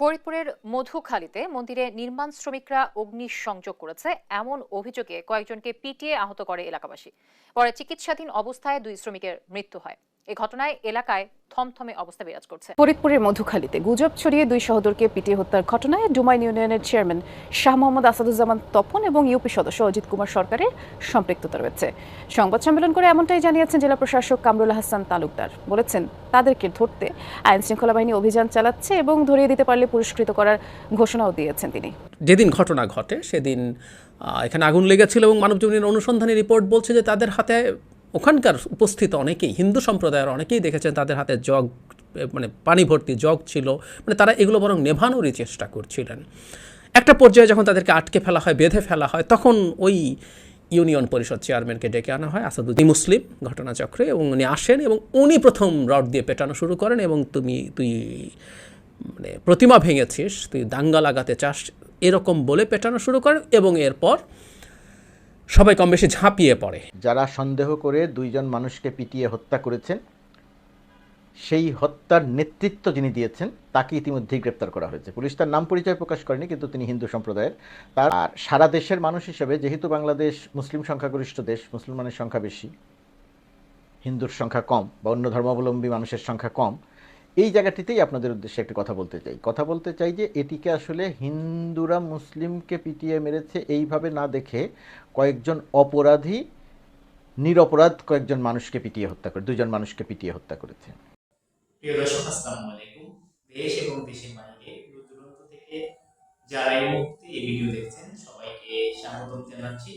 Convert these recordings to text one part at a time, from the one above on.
ফরিদপুরের মধুখালীতে মন্দিরে নির্মাণ শ্রমিকরা অগ্নি সংযোগ করেছে। এমন অভিযোগে কয়েকজনকে পিটিয়ে আহত করে এলাকাবাসী। পরে চিকিৎসাধীন অবস্থায় দুই শ্রমিকের মৃত্যু হয়। এ ঘটনায় এলাকায় থমথমে অবস্থা বিরাজ করছে। ফরিদপুরের মধুখালীতে গুজব ছড়িয়ে দুই সহোদরকে পিটিয়ে হত্যার ঘটনায় ডুমাইন ইউনিয়নের চেয়ারম্যান শাহ মোহাম্মদ আসাদুজ্জামান তপন এবং ইউপি সদস্য অজিত কুমার সরকারের সম্পৃক্ততা রয়েছে। সংবাদ সম্মেলন করে এমনটাই জানিয়েছেন জেলা প্রশাসক কামরুল হাসান তালুকদার। বলেছেন তাদেরকে ধরতে আইন শৃঙ্খলা বাহিনী অভিযান চালাচ্ছে এবং ধরিয়ে দিতে পারলে পুরস্কৃত করার ঘোষণাও দিয়েছেন তিনি। যেদিন ঘটনা ঘটে সেদিন এখানে আগুন লেগেছিল এবং মানবজমিনের অনুসন্ধানী রিপোর্ট বলছে যে তাদের হাতে ওখানকার উপস্থিত অনেকেই, হিন্দু সম্প্রদায়ের অনেকেই দেখেছেন তাদের হাতে জগ মানে পানি ভর্তি জগ ছিল। মানে তারা এগুলো বরং নেভানোরই চেষ্টা করছিলেন। একটা পর্যায়ে যখন তাদেরকে আটকে ফেলা হয়, বেঁধে ফেলা হয়, তখন ওই ইউনিয়ন পরিষদ চেয়ারম্যানকে ডেকে আনা হয়, আসাদুদ্দিন মুসলিম ঘটনাচক্রে, এবং উনি আসেন এবং উনি প্রথম রড দিয়ে পেটানো শুরু করেন, এবং তুমি, তুই মানে প্রতিমা ভেঙেছিস, তুই দাঙ্গা লাগাতে চাস, এরকম বলে পেটানো শুরু করেন, এবং এরপর সবাই কম বেশি ঝাঁপিয়ে পড়ে। যারা সন্দেহ করে দুইজন মানুষকে পিটিয়ে হত্যা করেছেন, সেই হত্যার নেতৃত্ব যিনি দিয়েছেন, তাকে ইতিমধ্যেই গ্রেপ্তার করা হয়েছে। পুলিশ তার নাম পরিচয় প্রকাশ করেনি, কিন্তু তিনি হিন্দু সম্প্রদায়ের। তার আর সারা দেশের মানুষ হিসেবে, যেহেতু বাংলাদেশ মুসলিম সংখ্যাগরিষ্ঠ দেশ, মুসলমানের সংখ্যা বেশি, হিন্দুর সংখ্যা কম বা অন্য ধর্মাবলম্বী মানুষের সংখ্যা কম এই জায়গাটিতেই আপনাদের উদ্দেশ্যে একটা কথা বলতে চাই। কথা বলতে চাই যে এটিকে আসলে হিন্দুরা মুসলিমকে পিটিয়ে মেরেছে এইভাবে না দেখে কয়েকজন অপরাধী, নিরপরাধ কয়েকজন মানুষকে পিটিয়ে হত্যা করে, দুজন মানুষকে পিটিয়ে হত্যা করেছে। প্রিয় দর্শক, আসসালামু আলাইকুম। দেশ এবং দেশের বাইরে দূর দূরান্ত থেকে যারা এই মুহূর্তে এই ভিডিও দেখছেন, সবাইকে জানাচ্ছি।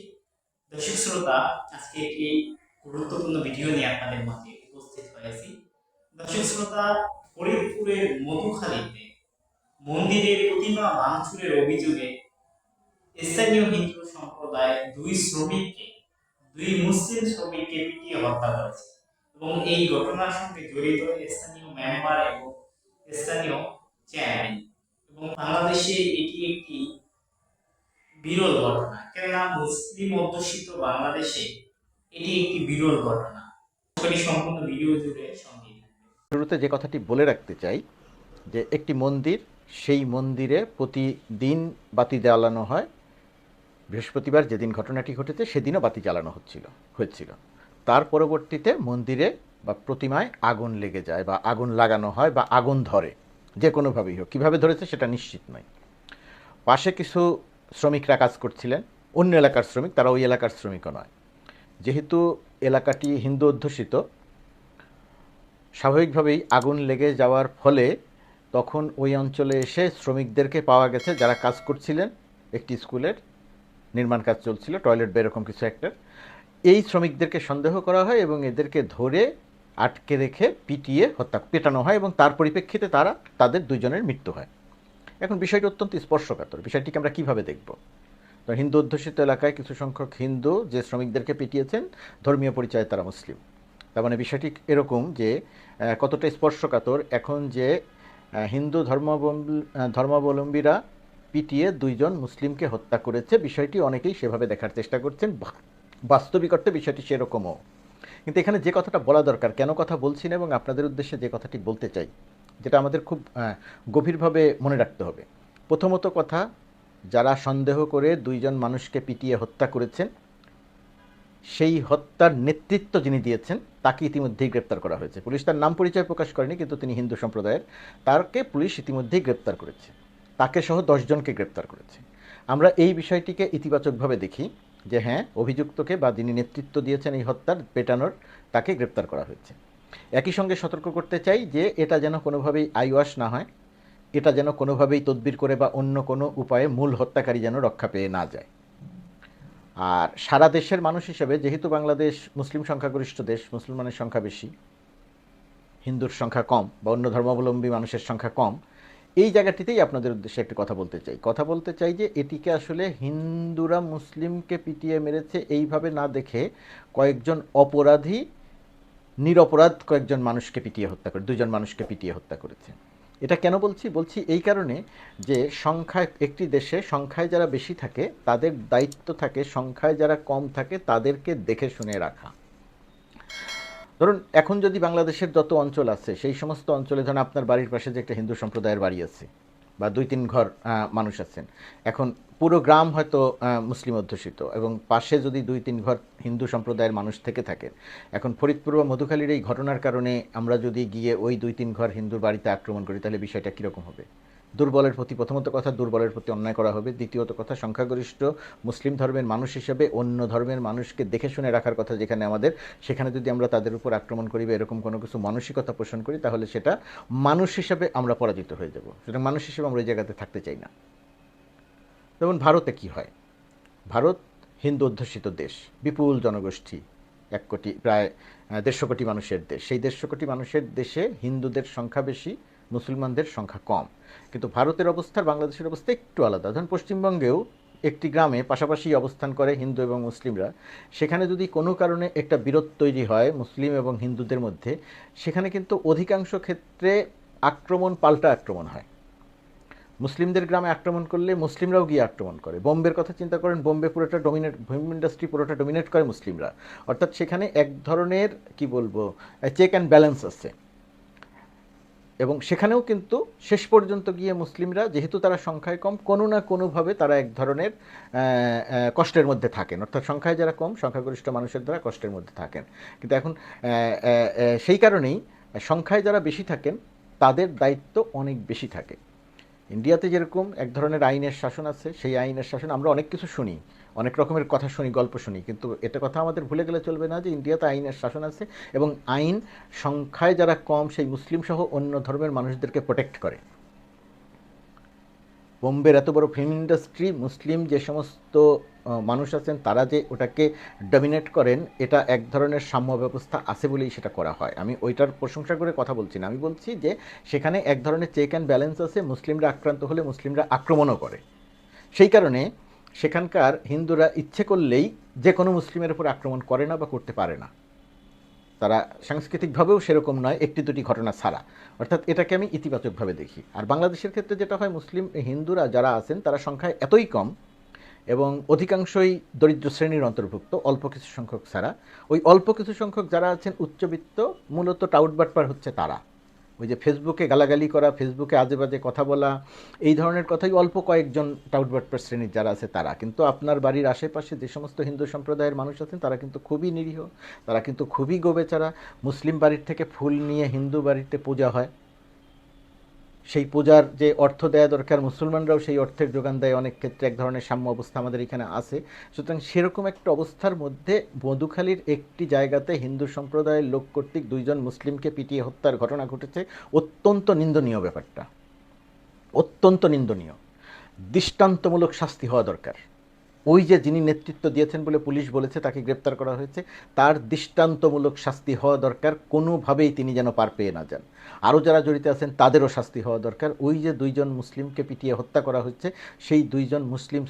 দর্শক শ্রোতা, আজকে একটি গুরুত্বপূর্ণ ভিডিও নিয়ে আপনাদের মাঝে উপস্থিত হয়েছি। দর্শক শ্রোতা ফরিদপুরের মধুখালীতে মন্দিরের প্রতিমা ভাঙচুরের অভিযোগে স্থানীয় হিন্দু সম্প্রদায় দুই শ্রমিককে, দুই মুসলিম শ্রমিককে পিটিয়ে হত্যা করেছে এবং এই ঘটনার সঙ্গে জড়িত স্থানীয় মেম্বার এবং স্থানীয় চেয়ারম্যান এবং বাংলাদেশে এটি একটি বিরল ঘটনা। কেননা মুসলিম অধ্যুষিত বাংলাদেশে এটি একটি বিরল ঘটনা। সম্পূর্ণ ভিডিও জুড়ে শুরুতে যে কথাটি বলে রাখতে চাই, যে একটি মন্দির, সেই মন্দিরে প্রতিদিন বাতি জ্বালানো হয়। বৃহস্পতিবার যেদিন ঘটনাটি ঘটেছে, সেদিনও বাতি জ্বালানো হচ্ছিল, হয়েছিল। তার পরবর্তীতে মন্দিরে বা প্রতিমায় আগুন লেগে যায় বা আগুন লাগানো হয় বা আগুন ধরে, যে কোনোভাবেই হোক। কীভাবে ধরেছে সেটা নিশ্চিত নয়। পাশে কিছু শ্রমিকরা কাজ করছিলেন, অন্য এলাকার শ্রমিক, তারা ওই এলাকার শ্রমিকও নয়। যেহেতু এলাকাটি হিন্দু অধ্যুষিত স্বাভাবিকভাবেই আগুন লেগে যাওয়ার ফলে তখন ওই অঞ্চলে এসে শ্রমিকদেরকে পাওয়া গেছে যারা কাজ করছিলেন, একটি স্কুলের নির্মাণ কাজ চলছিল, টয়লেট বা এরকম কিছু একটা। এই শ্রমিকদেরকে সন্দেহ করা হয় এবং এদেরকে ধরে আটকে রেখে পিটিয়ে হত্যা, পেটানো হয় এবং তার পরিপ্রেক্ষিতে তারা, তাদের দুজনের মৃত্যু হয়। এখন বিষয়টি অত্যন্ত স্পর্শকাতর। বিষয়টিকে আমরা কীভাবে দেখব? তো হিন্দু অধ্যুষিত এলাকায় কিছু সংখ্যক হিন্দু যে শ্রমিকদেরকে পিটিয়েছেন, ধর্মীয় পরিচয়ে তারা মুসলিম। তার মানে বিষয়টি এরকম যে কতটা স্পর্শকাতর এখন যে হিন্দু ধর্মাবলম্বী ধর্মাবলম্বীরা পিটিয়ে দুইজন মুসলিমকে হত্যা করেছে, বিষয়টি অনেকেই সেভাবে দেখার চেষ্টা করছেন। বাস্তবিক অর্থে বিষয়টি সেরকমও। কিন্তু এখানে যে কথাটা বলা দরকার, কেন কথা বলছি না এবং আপনাদের উদ্দেশ্যে যে কথাটি বলতে চাই, যেটা আমাদের খুব গভীরভাবে মনে রাখতে হবে। প্রথমত কথা, যারা সন্দেহ করে দুইজন মানুষকে পিটিয়ে হত্যা করেছেন সেই হত্যার নেতৃত্ব যিনি দিয়েছেন, তাকে ইতিমধ্যেই গ্রেপ্তার করা হয়েছে। পুলিশ তার নাম পরিচয় প্রকাশ করেনি, কিন্তু তিনি হিন্দু সম্প্রদায়ের। তাকে পুলিশ ইতিমধ্যেই গ্রেপ্তার করেছে। তাকে সহ দশজনকে গ্রেপ্তার করেছে। আমরা এই বিষয়টিকে ইতিবাচকভাবে দেখি যে হ্যাঁ অভিযুক্তকে বা যিনি নেতৃত্ব দিয়েছেন এই হত্যার পেটানোর, তাকে গ্রেপ্তার করা হয়েছে। একই সঙ্গে সতর্ক করতে চাই যে, এটা যেন কোনোভাবেই আইওয়াশ না হয়, এটা যেন কোনোভাবেই তদবির করে বা অন্য কোনো উপায়ে মূল হত্যাকারী যেন রক্ষা পেয়ে না যায়। আর সারা দেশের মানুষ হিসেবে, যেহেতু বাংলাদেশ মুসলিম সংখ্যাগরিষ্ঠ দেশ, মুসলমানের সংখ্যা বেশি, হিন্দুর সংখ্যা কম বা অন্য ধর্মাবলম্বী মানুষের সংখ্যা কম, এই জায়গাটিতেই আপনাদের উদ্দেশ্যে একটি কথা বলতে চাই। কথা বলতে চাই যে, এটিকে আসলে হিন্দুরা মুসলিমকে পিটিয়ে মেরেছে এইভাবে না দেখে কয়েকজন অপরাধী, নিরপরাধ কয়েকজন মানুষকে পিটিয়ে হত্যা করে দুজন মানুষকে পিটিয়ে হত্যা করেছে। এটা কেন বলছি? বলছি এই কারণে যে সংখ্যায় একটি দেশে সংখ্যায় যারা বেশি থাকে, তাদের দায়িত্ব থাকে, সংখ্যায় যারা কম থাকে, তাদেরকে দেখে শুনে রাখা। ধরুন, এখন যদি বাংলাদেশের যত অঞ্চল আছে, সেই সমস্ত অঞ্চলে ধরুন আপনার বাড়ির পাশে যে একটা হিন্দু সম্প্রদায়ের বাড়ি আছে বা দুই তিন ঘর মানুষ আছেন। এখন পুরো গ্রাম হয়তো মুসলিম অধ্যুষিত এবং পাশে যদি দুই তিন ঘর হিন্দু সম্প্রদায়ের মানুষ থেকে থাকেন এখন ফরিদপুর বা মধুখালীর এই ঘটনার কারণে আমরা যদি গিয়ে ওই দুই তিন ঘর হিন্দুর বাড়িতে আক্রমণ করি, তাহলে বিষয়টা কীরকম হবে? দুর্বলের প্রতি, প্রথমত কথা, দুর্বলের প্রতি অন্যায় করা হবে। দ্বিতীয়ত কথা, সংখ্যাগরিষ্ঠ মুসলিম ধর্মের মানুষ হিসেবে অন্য ধর্মের মানুষকে দেখে শুনে রাখার কথা যেখানে আমাদের, সেখানে যদি আমরা তাদের উপর আক্রমণ করি বা এরকম কোনো কিছু মানসিকতা পোষণ করি, তাহলে সেটা মানুষ হিসেবে আমরা পরাজিত হয়ে যাব। সুতরাং মানুষ হিসেবে আমরা ওই জায়গাতে থাকতে চাই না। যেমন ভারতে কি হয়? ভারত হিন্দু অধ্যুষিত দেশ, বিপুল জনগোষ্ঠী, এক কোটি, প্রায় দেড়শো কোটি মানুষের দেশ। সেই দেড়শো কোটি মানুষের দেশে হিন্দুদের সংখ্যা বেশি মুসলমানদের সংখ্যা কম। কিন্তু ভারতের অবস্থা, বাংলাদেশের অবস্থা একটু আলাদা। ধরুন পশ্চিমবঙ্গেও একটি গ্রামে পাশাপাশি অবস্থান করে হিন্দু এবং মুসলিমরা। সেখানে যদি কোনো কারণে একটা বিরোধ তৈরি হয় মুসলিম এবং হিন্দুদের মধ্যে, সেখানে কিন্তু অধিকাংশ ক্ষেত্রে আক্রমণ, পাল্টা আক্রমণ হয়। মুসলিমদের গ্রামে আক্রমণ করলে মুসলিমরাও গিয়ে আক্রমণ করে। বোম্বের কথা চিন্তা করেন, বোম্বে পুরোটা ডোমিনেট ফিল্ম ইন্ডাস্ট্রি পুরোটা ডোমিনেট করে মুসলিমরা। অর্থাৎ সেখানে এক ধরনের, কি বলব চেক অ্যান্ড ব্যালেন্স আছে। এবং সেখানেও কিন্তু শেষ পর্যন্ত গিয়ে মুসলিমরা, যেহেতু তারা সংখ্যায় কম, কোনো না কোনোভাবে তারা এক ধরনের কষ্টের মধ্যে থাকেন। অর্থাৎ সংখ্যায় যারা কম, সংখ্যাগরিষ্ঠ মানুষের দ্বারা কষ্টের মধ্যে থাকেন। কিন্তু এখন সেই কারণেই সংখ্যায় যারা বেশি থাকেন, তাদের দায়িত্ব অনেক বেশি থাকে। ইন্ডিয়াতে যেরকম এক ধরনের আইনের শাসন আছে, সেই আইনের শাসন আমরা অনেক কিছু শুনি। অনেক রকমের কথা শুনি, গল্প শুনি, কিন্তু এটা কথা আমাদের ভুলে গেলে চলবে না যে ইন্ডিয়াতে আইনের শাসন আছে এবং আইন সংখ্যায় যারা কম, সেই মুসলিম সহ অন্য ধর্মের মানুষদেরকে প্রোটেক্ট করে। বোম্বের এত বড় ফিল্ম ইন্ডাস্ট্রি মুসলিম যে সমস্ত মানুষ আছেন, তারা যে ওটাকে ডমিনেট করেন, এটা এক ধরনের সাম্য ব্যবস্থা আছে বলেই সেটা করা হয়। আমি ওইটার প্রশংসা করে কথা বলছি না। আমি বলছি যে সেখানে এক ধরনের চেক অ্যান্ড ব্যালেন্স আছে, মুসলিমরা আক্রান্ত হলে মুসলিমরা আক্রমণও করে। সেই কারণে সেখানকার হিন্দুরা ইচ্ছে করলেই যে কোনো মুসলিমের উপর আক্রমণ করে না বা করতে পারে না। তারা সাংস্কৃতিকভাবেও সেরকম নয়, একটি দুটি ঘটনা ছাড়া। অর্থাৎ এটাকে আমি ইতিবাচকভাবে দেখি। আর বাংলাদেশের ক্ষেত্রে যেটা হয়, মুসলিম হিন্দুরা যারা আছেন, তারা সংখ্যায় এতই কম এবং অধিকাংশই দরিদ্র শ্রেণির অন্তর্ভুক্ত, অল্প কিছু সংখ্যক ছাড়া। ওই অল্প কিছু সংখ্যক যারা আছেন, উচ্চবিত্ত, মূলত টাউট বাটপার হচ্ছে তারা। ওই যে ফেসবুকে গালাগালি করা ফেসবুকে আজে বাজে কথা বলা, এই ধরনের কথাই অল্প কয়েকজন টাউট বাটপার শ্রেণির যারা আছে তারা। কিন্তু আপনার বাড়ির আশেপাশে যে সমস্ত হিন্দু সম্প্রদায়ের মানুষ আছেন, তারা কিন্তু খুবই নিরীহ, তারা কিন্তু খুবই গোবেচারা। মুসলিম বাড়ির থেকে ফুল নিয়ে হিন্দু বাড়িতে পূজা হয়। সেই পূজার যে অর্থ দেয়া দরকার মুসলমানরাও সেই অর্থের যোগান দেয়, অনেক ক্ষেত্রে এক ধরনের সাম্য অবস্থা আমাদের এখানে আছে। সুতরাং সেরকম একটা অবস্থার মধ্যে মধুখালীর একটি জায়গাতে হিন্দু সম্প্রদায়ের লোক কর্তৃক দুইজন মুসলিমকে পিটিয়ে হত্যার ঘটনা ঘটেছে। অত্যন্ত নিন্দনীয় ব্যাপারটা। অত্যন্ত নিন্দনীয়। দৃষ্টান্তমূলক শাস্তি হওয়া দরকার। ওই যে যিনি নেতৃত্ব দিয়েছেন বলে পুলিশ বলেছে, তাকে গ্রেপ্তার করা হয়েছে, তার দৃষ্টান্তমূলক শাস্তি হওয়া দরকার, কোনোভাবেই তিনি যেন পার পেয়ে না যান। আরও যারা জড়িত আছেন, তাদেরও শাস্তি হওয়া দরকার। ওই যে দুইজন মুসলিমকে পিটিয়ে হত্যা করা হচ্ছে সেই দুইজন মুসলিম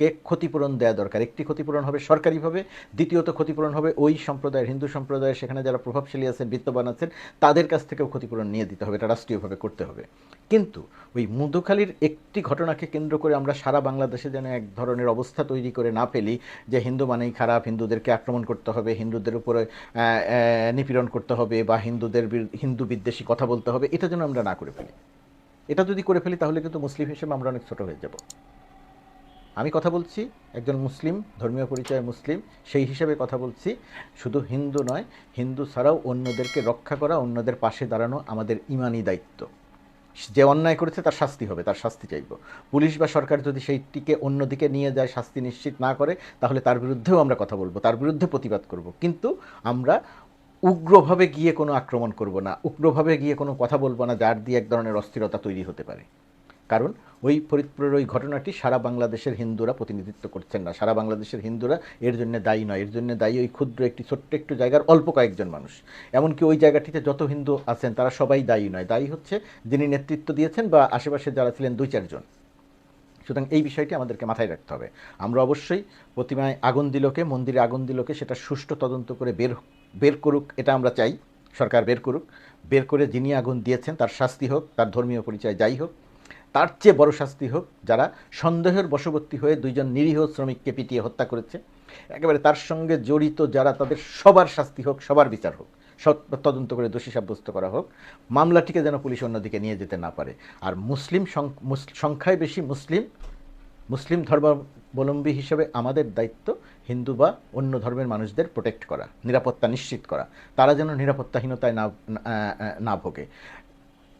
শ্রমিককে ক্ষতিপূরণ দেওয়া দরকার? একটি ক্ষতিপূরণ হবে সরকারিভাবে, দ্বিতীয়ত ক্ষতিপূরণ হবে ওই সম্প্রদায়ের, হিন্দু সম্প্রদায়ের, সেখানে যারা প্রভাবশালী আছেন বিত্তবান আছেন, তাদের কাছ থেকেও ক্ষতিপূরণ নিয়ে দিতে হবে, এটা রাষ্ট্রীয়ভাবে করতে হবে। কিন্তু ওই মধুখালীর একটি ঘটনাকে কেন্দ্র করে আমরা সারা বাংলাদেশে যেন এক ধরনের অবস্থা তৈরি করে না ফেলি, যে হিন্দু মানেই খারাপ, হিন্দুদেরকে আক্রমণ করতে হবে, হিন্দুদের উপরে নিপীড়ন করতে হবে বা হিন্দুদের হিন্দু বিদ্বেষী কথা বলতে হবে, এটা যেন আমরা না করে ফেলি। এটা যদি করে ফেলি তাহলে কিন্তু মুসলিম হিসেবে আমরা অনেক ছোট হয়ে যাব। আমি কথা বলছি, একজন মুসলিম, ধর্মীয় পরিচয় মুসলিম, সেই হিসেবে কথা বলছি। শুধু হিন্দু নয়, হিন্দু ছাড়াও অন্যদেরকে রক্ষা করা, অন্যদের পাশে দাঁড়ানো আমাদের ইমানি দায়িত্ব। যে অন্যায় করেছে তার শাস্তি হবে, তার শাস্তি চাইব। পুলিশ বা সরকার যদি সেইটিকে অন্যদিকে নিয়ে যায়, শাস্তি নিশ্চিত না করে, তাহলে তার বিরুদ্ধেও আমরা কথা বলব, তার বিরুদ্ধে প্রতিবাদ করব। কিন্তু আমরা উগ্রভাবে গিয়ে কোনো আক্রমণ করব না, উগ্রভাবে গিয়ে কোনো কথা বলব না, যার দিয়ে এক ধরনের অস্থিরতা তৈরি হতে পারে। কারণ ওই ফরিদপুরের ওই ঘটনাটি সারা বাংলাদেশের হিন্দুরা প্রতিনিধিত্ব করছেন না। সারা বাংলাদেশের হিন্দুরা এর জন্য দায়ী নয়। এর জন্য দায়ী ওই ক্ষুদ্র একটি, ছোট্ট একটু জায়গার অল্প কয়েকজন মানুষ। এমনকি ওই জায়গাটিতে যত হিন্দু আছেন, তারা সবাই দায়ী নয়। দায়ী হচ্ছে যিনি নেতৃত্ব দিয়েছেন বা আশেপাশে যারা ছিলেন দুই, চারজন। সুতরাং এই বিষয়টি আমাদেরকে মাথায় রাখতে হবে। আমরা অবশ্যই প্রতিমায় আগুন দিলকে, মন্দিরে আগুন দিলকে সেটা সুষ্ঠু তদন্ত করে বের বের করুক, এটা আমরা চাই। সরকার বের করুক। বের করে যিনি আগুন দিয়েছেন, তার শাস্তি হোক, তার ধর্মীয় পরিচয় যাই হোক তার চেয়ে বড় শাস্তি হোক, যারা সন্দেহের বশবর্তী হয়ে দুইজন নিরীহ শ্রমিককে পিটিয়ে হত্যা করেছে, একেবারে তার সঙ্গে জড়িত যারা তাদের সবার শাস্তি হোক, সবার বিচার হোক তদন্ত করে দোষী সাব্যস্ত করা হোক, মামলাটিকে যেন পুলিশ অন্যদিকে নিয়ে যেতে না পারে। আর মুসলিম সংখ্যায় বেশি মুসলিম মুসলিম ধর্মাবলম্বী হিসেবে আমাদের দায়িত্ব হিন্দু বা অন্য ধর্মের মানুষদের প্রোটেক্ট করা, নিরাপত্তা নিশ্চিত করা, তারা যেন নিরাপত্তাহীনতায় না- না ভোগে।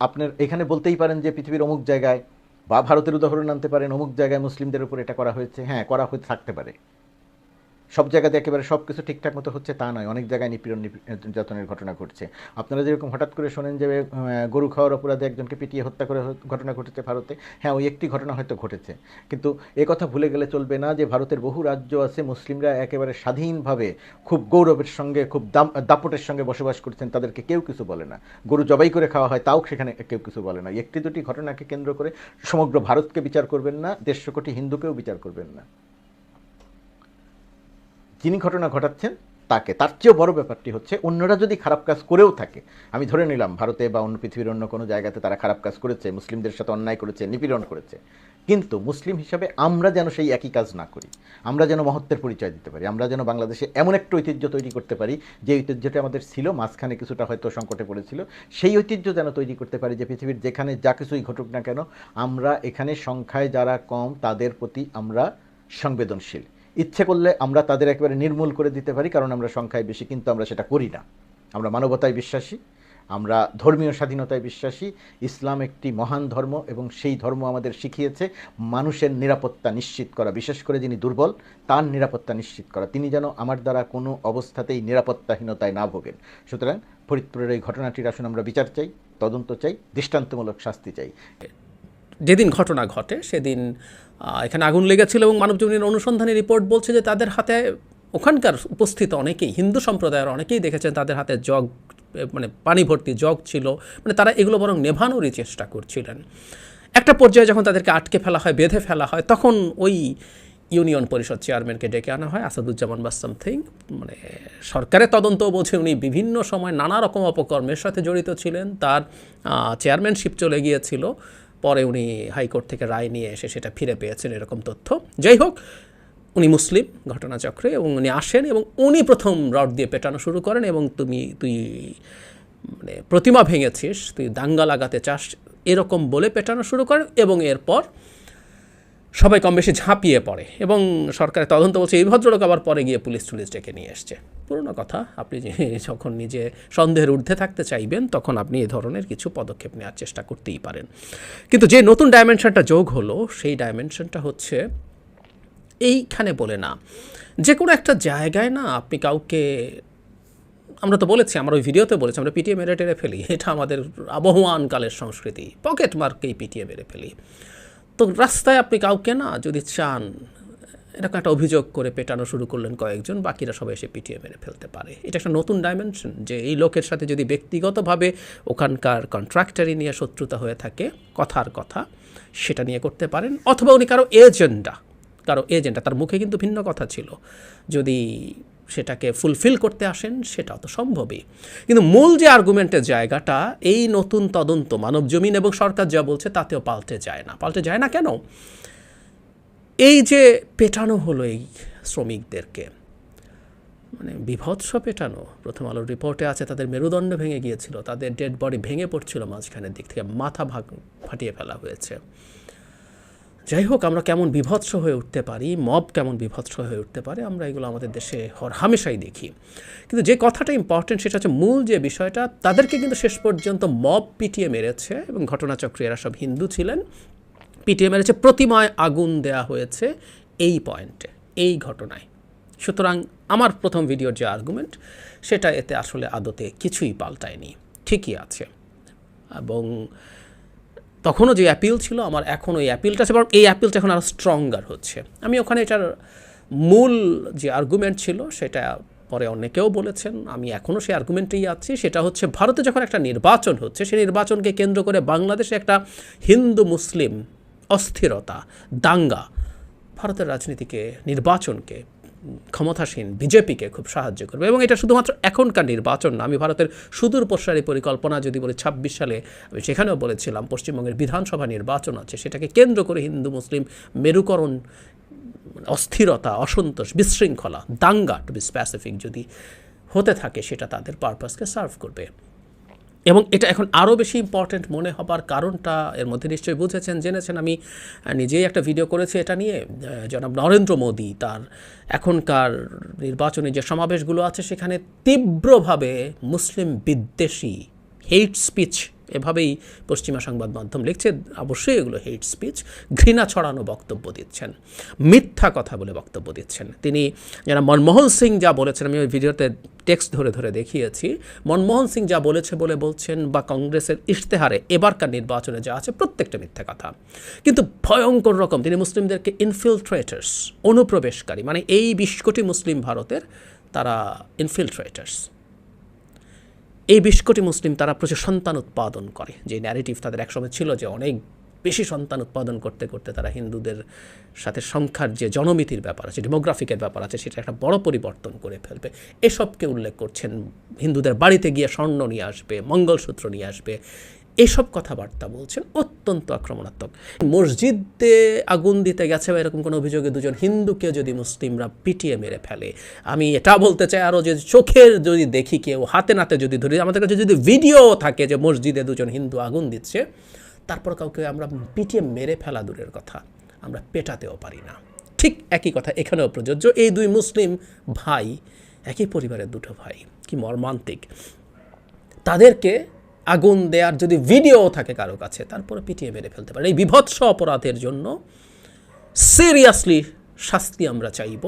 আপনার এখানে বলতেই পারেন যে পৃথিবীর অমুক জায়গায় বা ভারতের উদাহরণ আনতে পারেন, অমুক জায়গায় মুসলিমদের উপর এটা করা হয়েছে। হ্যাঁ করা হয়ে থাকতে পারে। সব জায়গাতে একেবারে সব কিছু ঠিকঠাক মতো হচ্ছে তা নয়। অনেক জায়গায় নিপীড়ন নিপী- নির্যাতনের ঘটনা ঘটছে। আপনারা যেরকম হঠাৎ করে শোনেন যে গরু খাওয়ার অপরাধে একজনকে পিটিয়ে হত্যা করে ঘটনা ঘটেছে ভারতে। হ্যাঁ ওই একটি ঘটনা হয়তো ঘটেছে। কিন্তু এ কথা ভুলে গেলে চলবে না যে, ভারতের বহু রাজ্য আছে, মুসলিমরা একেবারে স্বাধীনভাবে খুব গৌরবের সঙ্গে, খুব দাপটের সঙ্গে বসবাস করছেন, তাদেরকে কেউ কিছু বলে না। গরু জবাই করে খাওয়া হয়, তাও সেখানে কেউ কিছু বলে না। একটি দুটি ঘটনাকে কেন্দ্র করে সমগ্র ভারতকে বিচার করবেন না, দেড়শো কোটি হিন্দুকেও বিচার করবেন না। যিনি ঘটনা ঘটাচ্ছেন, তাকে। তার চেয়েও বড় ব্যাপারটি হচ্ছে, অন্যরা যদি খারাপ কাজ করেও থাকে, আমি ধরে নিলাম ভারতে বা অন্য পৃথিবীর অন্য কোনো জায়গাতে তারা খারাপ কাজ করেছে, মুসলিমদের সাথে অন্যায় করেছে, নিপীড়ন করেছে। কিন্তু মুসলিম হিসাবে আমরা যেন সেই একই কাজ না করি, আমরা যেন মহত্বের পরিচয় দিতে পারি, আমরা যেন বাংলাদেশে এমন একটা ঐতিহ্য তৈরি করতে পারি, যে ঐতিহ্যটা আমাদের ছিল, মাঝখানে কিছুটা হয়তো সংকটে পড়েছিল, সেই ঐতিহ্য যেন তৈরি করতে পারি যে পৃথিবীর যেখানে যা কিছুই ঘটুক না কেন, আমরা এখানে সংখ্যায় যারা কম, তাদের প্রতি আমরা সংবেদনশীল। ইচ্ছে করলে আমরা তাদের একেবারে নির্মূল করে দিতে পারি, কারণ আমরা সংখ্যায় বেশি, কিন্তু আমরা সেটা করি না। আমরা মানবতায় বিশ্বাসী, আমরা ধর্মীয় স্বাধীনতায় বিশ্বাসী, ইসলাম একটি মহান ধর্ম এবং সেই ধর্ম আমাদের শিখিয়েছে, মানুষের নিরাপত্তা নিশ্চিত করা, বিশেষ করে যিনি দুর্বল, তার নিরাপত্তা নিশ্চিত করা। তিনি যেন আমার দ্বারা কোনো অবস্থাতেই নিরাপত্তাহীনতায় না ভোগেন। সুতরাং ফরিদপুরের এই ঘটনাটির আসুন আমরা বিচার চাই, তদন্ত চাই, দৃষ্টান্তমূলক শাস্তি চাই। যেদিন ঘটনা ঘটে, সেদিন এখানে আগুন লেগেছিল এবং মানবজমিনের অনুসন্ধানী রিপোর্ট বলছে যে তাদের হাতে ওখানকার উপস্থিত অনেকেই, হিন্দু সম্প্রদায়ের অনেকেই দেখেছেন তাদের হাতে জগ মানে পানি ভর্তি জগ ছিল। মানে তারা এগুলো বরং নেভানোরই চেষ্টা করছিলেন। একটা পর্যায়ে যখন তাদেরকে আটকে ফেলা হয়, বেঁধে ফেলা হয়, তখন ওই ইউনিয়ন পরিষদ চেয়ারম্যানকে ডেকে আনা হয়, আসাদুজ্জামান বা সামথিং মানে সরকারের তদন্ত বোঝে উনি, বিভিন্ন সময় নানা রকম অপকর্মের সাথে জড়িত ছিলেন। তার চেয়ারম্যানশিপ চলে গিয়েছিল। পরে উনি হাইকোর্ট থেকে রায় নিয়ে এসে সেটা ফিরে পেয়েছেন এরকম তথ্য। যাই হোক, উনি মুসলিম ঘটনাচক্রে এবং উনি আসেন এবং উনি প্রথম রড দিয়ে পেটানো শুরু করেন এবং তুমি, তুই মানে প্রতিমা ভেঙেছিস, তুই দাঙ্গা লাগাতে চাস, এরকম বলে পেটানো শুরু করেন এবং এরপর সবাই কম বেশি ঝাঁপিয়ে পড়ে এবং সরকারের তদন্ত বলছে এই ভদ্রলোক আবার পরে গিয়ে পুলিশ টুলিশ ডেকে নিয়ে এসছে। পুরনো কথা, আপনি যখন নিজে সন্দেহের ঊর্ধ্বে থাকতে চাইবেন, তখন আপনি এই ধরনের কিছু পদক্ষেপ নেওয়ার চেষ্টা করতেই পারেন। কিন্তু যে নতুন ডাইমেনশনটা যোগ হলো, সেই ডাইমেনশনটা হচ্ছে এইখানে বলে না, যে কোনো একটা জায়গায় না আপনি কাউকে, আমরা তো বলেছি, আমরা ওই ভিডিওতে বলেছি, আমরা পিটিএ মেরে টেরে ফেলি, এটা আমাদের আবহমান কালের সংস্কৃতি পকেট মার্কেই পিটিএ মেরে ফেলি। তো রাস্তায় আপনি কাউকে না যদি চান, এরকম একটা অভিযোগ করে পেটানো শুরু করলেন কয়েকজন, বাকিরা সবাই এসে পিটিয়ে মেরে ফেলতে পারে। এটা একটা নতুন ডাইমেনশন যে এই লোকের সাথে যদি ব্যক্তিগতভাবে ওখানকার কন্ট্রাক্টারি নিয়ে শত্রুতা হয়ে থাকে, কথার কথা, সেটা নিয়ে করতে পারেন, অথবা উনি কারও এজেন্ডা কারও এজেন্ডা তার মুখে কিন্তু ভিন্ন কথা ছিল। যদি সেটাকে ফুলফিল করতে আসেন, সেটাও তো সম্ভবই। কিন্তু মূল যে আর্গুমেন্টের জায়গাটা, এই নতুন তদন্ত, মানব জমিন এবং সরকার যা বলছে, তাতেও পাল্টে যায় না। পাল্টে যায় না কেন? এই যে পেটানো হলো এই শ্রমিকদেরকে মানে বিভৎস পেটানো। প্রথম আলোর রিপোর্টে আছে, তাদের মেরুদণ্ড ভেঙে গিয়েছিল, তাদের ডেড বডি ভেঙে পড়ছিল মাঝখানের দিক থেকে, মাথা ভাগ ফাটিয়ে ফেলা হয়েছে। যাই হোক আমরা কেমন বিভৎস হয়ে উঠতে পারি, মব কেমন বিভৎস হয়ে উঠতে পারে, আমরা এগুলো আমাদের দেশে হর হামেশাই দেখি। কিন্তু যে কথাটা ইম্পর্টেন্ট সেটা হচ্ছে মূল যে বিষয়টা, তাদেরকে কিন্তু শেষ পর্যন্ত মব পিটিয়ে মেরেছে এবং ঘটনাচক্রে এরা সব হিন্দু ছিলেন। পিটিয়ে মেরেছে, প্রতিমায় আগুন দেয়া হয়েছে এই পয়েন্টে এই ঘটনায়। সুতরাং আমার প্রথম ভিডিওর যে আর্গুমেন্ট সেটা এতে আসলে আদতে কিছুই পাল্টায়নি। ঠিকই আছে। এবং তখনও যে অ্যাপিল ছিল, আমার এখন ওই অ্যাপিলটা আছে, বরং এই অ্যাপিলটা এখন আরও স্ট্রঙ্গার হচ্ছে। আমি ওখানে এটার মূল যে আর্গুমেন্ট ছিল, সেটা পরে অনেকেও বলেছেন, আমি এখনও সেই আর্গুমেন্টেই আছি। সেটা হচ্ছে, ভারতে যখন একটা নির্বাচন হচ্ছে, সেই নির্বাচনকে কেন্দ্র করে বাংলাদেশে একটা হিন্দু মুসলিম অস্থিরতা, দাঙ্গা, ভারতের রাজনীতিকে, নির্বাচনকে ক্ষমতাসীন বিজেপিকে খুব সাহায্য করবে এবং এটা শুধুমাত্র এখনকার নির্বাচন না, আমি ভারতের সুদূর প্রসারী পরিকল্পনা যদি বলি, ছাব্বিশ সালে আমি সেখানেও বলেছিলাম পশ্চিমবঙ্গের বিধানসভা নির্বাচন আছে, সেটাকে কেন্দ্র করে হিন্দু, মুসলিম, মেরুকরণ অস্থিরতা, অসন্তোষ, বিশৃঙ্খলা, দাঙ্গা টু বি স্পেসিফিক যদি হতে থাকে সেটা তাদের পারপাসকে সার্ভ করবে। এবং এটা এখন আরও বেশি ইম্পর্ট্যান্ট মনে হবার কারণটা এর মধ্যে নিশ্চয়ই বুঝেছেন, জেনেছেন। আমি নিজেই একটা ভিডিও করেছি এটা নিয়ে জনাব নরেন্দ্র মোদী তার এখনকার নির্বাচনী যে সমাবেশগুলো আছে সেখানে তীব্রভাবে মুসলিম বিদ্বেষী হেট স্পিচ এভাবেই পশ্চিমা সংবাদ মাধ্যম লিখছে, অবশ্যই এগুলো হেট স্পিচ ঘৃণা ছড়ানো বক্তব্য দিচ্ছেন, মিথ্যা কথা বলে বক্তব্য দিচ্ছেন। তিনি যারা মনমোহন সিং যা বলেছেন, আমি ওই ভিডিওতে টেক্সট ধরে ধরে দেখিয়েছি, মনমোহন সিং যা বলেছে বলে বলছেন বা কংগ্রেসের ইশতেহারে এবারকার নির্বাচনে যা আছে, প্রত্যেকটা মিথ্যা কথা। কিন্তু ভয়ঙ্কর রকম, তিনি মুসলিমদেরকে ইনফিলট্রেটার্স অনুপ্রবেশকারী মানে এই বিশ কোটি মুসলিম ভারতের তারা ইনফিলট্রেটার্স এই বিশ কোটি মুসলিম তারা প্রচুর সন্তান উৎপাদন করে। যে ন্যারেটিভ তাদের একসময় ছিল যে অনেক বেশি সন্তান উৎপাদন করতে করতে তারা হিন্দুদের সাথে সংখ্যার যে জনমিতির ব্যাপার আছে ডেমোগ্রাফিকের ব্যাপার আছে, সেটা একটা বড় পরিবর্তন করে ফেলবে। এসবকে উল্লেখ করছেন, হিন্দুদের বাড়িতে গিয়ে স্বর্ণ নিয়ে আসবে, মঙ্গলসূত্র নিয়ে আসবে এসব কথাবার্তা বলছেন, অত্যন্ত আক্রমণাত্মক। মসজিদে আগুন দিতে গেছে বা এরকম কোনো অভিযোগে দুজন হিন্দুকে যদি মুসলিমরা পিটিয়ে মেরে ফেলে, আমি এটা বলতে চাই আরও যে চোখের যদি দেখি কেউ, হাতে নাতে যদি ধরি, আমাদের কাছে যদি ভিডিও থাকে যে মসজিদে দুজন হিন্দু আগুন দিচ্ছে, তারপর কাউকে আমরা পিটিয়ে মেরে ফেলা দূরের কথা, আমরা পেটাতেও পারি না। ঠিক একই কথা এখানেও প্রযোজ্য, এই দুই মুসলিম ভাই, একই পরিবারের দুটো ভাই, কি মর্মান্তিক। তাদেরকে আগুন দেওয়ার যদি ভিডিও থাকে কারও কাছে, তারপরে পিটিয়ে মেরে ফেলতে পারে। এই বিভৎস অপরাধের জন্য সিরিয়াসলি শাস্তি আমরা চাইব।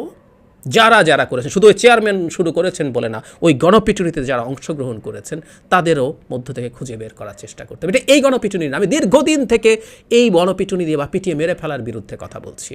যারা যারা করেছেন শুধু ওই চেয়ারম্যান শুরু করেছেন বলে না, ওই গণপিটুনিতে যারা অংশগ্রহণ করেছেন, তাদেরও মধ্য থেকে খুঁজে বের করার চেষ্টা করতে হবে। এটা এই গণপিটুনি না, আমি দীর্ঘদিন থেকে এই গণপিটুনি দিয়ে বা পিটিয়ে মেরে ফেলার বিরুদ্ধে কথা বলছি।